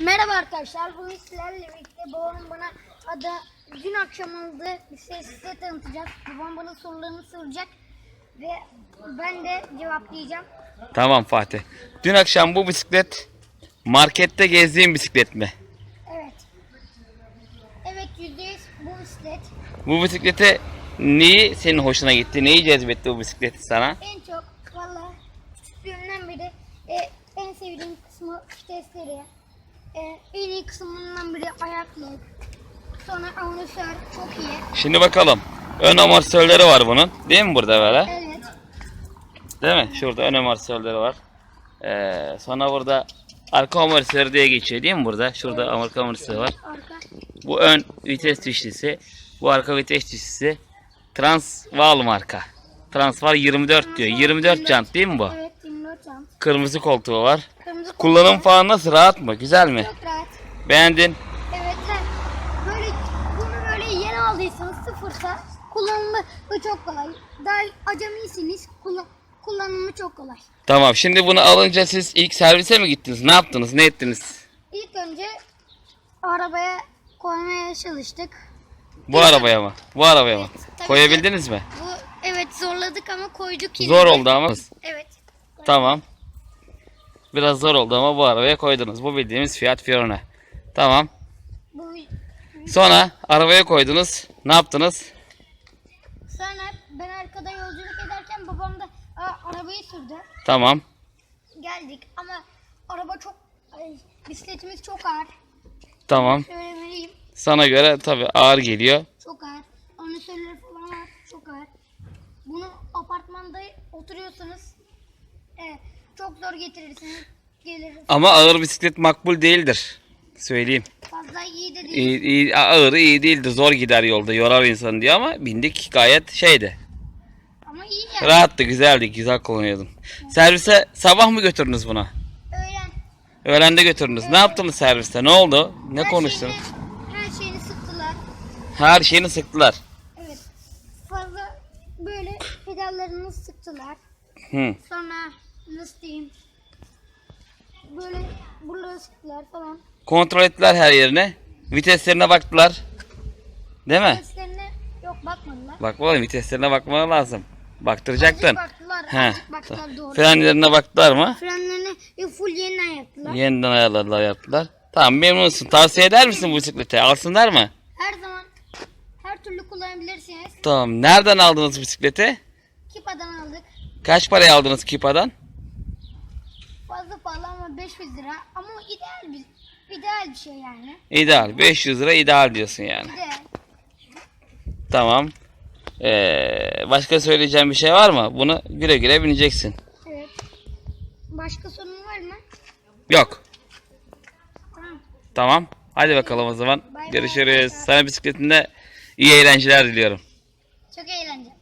Merhaba arkadaşlar. Bugün sizlerle birlikte babam bana ada dün akşam aldığı bir şey size tanıtacak. Babam bana sorularını soracak ve ben de cevaplayacağım. Tamam Fatih. Dün akşam bu bisiklet markette gezdiğin bisiklet mi? Evet. Evet yüzde yüz bu bisiklet. Bu bisiklete neyi senin hoşuna gitti? Neyi cezbetti bu bisikleti sana? En çok valla küçüklüğümden beri e, en sevdiğim kısmı vitesleri. E, en iyi kısmından biri ayaklık. Sonra amortisör çok iyi. Şimdi bakalım. Ön amortisörleri var bunun. Değil mi burada böyle? Evet. Değil mi? Şurada ön amortisörleri var. Ee, sonra burada arka amortisörü diye geçiyor değil mi burada? Şurada arka amortisörü var. Arka. Bu ön vites dişlisi. Bu arka vites dişlisi. Transval marka. Transval 24 diyor. 24 jant değil mi bu? Evet 24 jant. Kırmızı koltuğu var. Kırmızı Kullanım koltuk. falan nasıl? Rahat mı? Güzel mi? Çok rahat. Beğendin? Evet. he. Böyle bunu böyle yeni aldıysanız sıfırsa kullanımı çok kolay. Daha acemiyseniz kullan kullanımı çok kolay. Tamam. Şimdi bunu alınca siz ilk servise mi gittiniz? Ne yaptınız? Ne ettiniz? İlk önce arabaya koymaya çalıştık. Bu arabaya mı? Bu arabaya mı? tabii Koyabildiniz mi? Bu evet zorladık ama koyduk yine. Zor oldu ama. Evet. Tamam. Biraz zor oldu ama bu arabaya koydunuz. Bu bildiğimiz Fiat Fiorino. Tamam. Sonra arabaya koydunuz. Ne yaptınız? sonra ben arkada yolculuk ederken babam da arabayı sürdü. Tamam. Geldik ama araba çok ay, bisikletimiz çok ağır. Tamam. Söylemeliyim. Sana göre tabii ağır geliyor. Çok ağır. Anonsörleri falan var. Çok ağır. Bunu apartmanda oturuyorsanız e, çok zor getirirsiniz. Gelir. Ama ağır bisiklet makbul değildir. Söyleyeyim. Fazla iyi de değil. İyi, iyi, ağır iyi değildir. Zor gider yolda. Yorar insanı diye ama bindik gayet şeydi. Ama iyi yani. Rahattı, güzeldi. Güzel kullanıyordum. Servise sabah mı götürdünüz bunu? Öğlen. Öğlende götürdünüz. Ne yaptınız serviste? Ne oldu? Ne her konuştunuz? Şeyini, her şeyini sıktılar. Her şeyini sıktılar. Evet. Fazla böyle pedallarını sıktılar. Hı. Sonra nasıl diyeyim? Böyle buraları sıktılar falan. Kontrol ettiler her yerine. Viteslerine baktılar. Değil mi? Seslerine yok bakmadılar. Bak oğlum viteslerine bakman lazım. Baktıracaktın. Azıcık baktılar. He. azıcık baktılar doğru. Frenlerine baktılar mı? Frenlerini e, full yeniden yaptılar. Yeniden ayarladılar yaptılar. Tamam memnunsun. Tavsiye eder misin bu bisikleti? Alsınlar mı? Her zaman her türlü kullanabilirsiniz. Tamam. Nereden aldınız bisikleti? Kipa'dan aldık. Kaç paraya aldınız Kipa'dan? Fazla pahalı ama 500 lira. Ama ideal bir ideal bir şey yani. İdeal. 500 lira ideal diyorsun yani. İdeal. Tamam. Ee, başka söyleyeceğim bir şey var mı? Bunu güle güle bineceksin. Evet. Başka sorun var mı? Yok. Tamam. Tamam. Hadi bakalım o zaman. Bay bay Görüşürüz. arkadaşlar. Sana bisikletinde iyi eğlenceler diliyorum. Çok eğlenceli.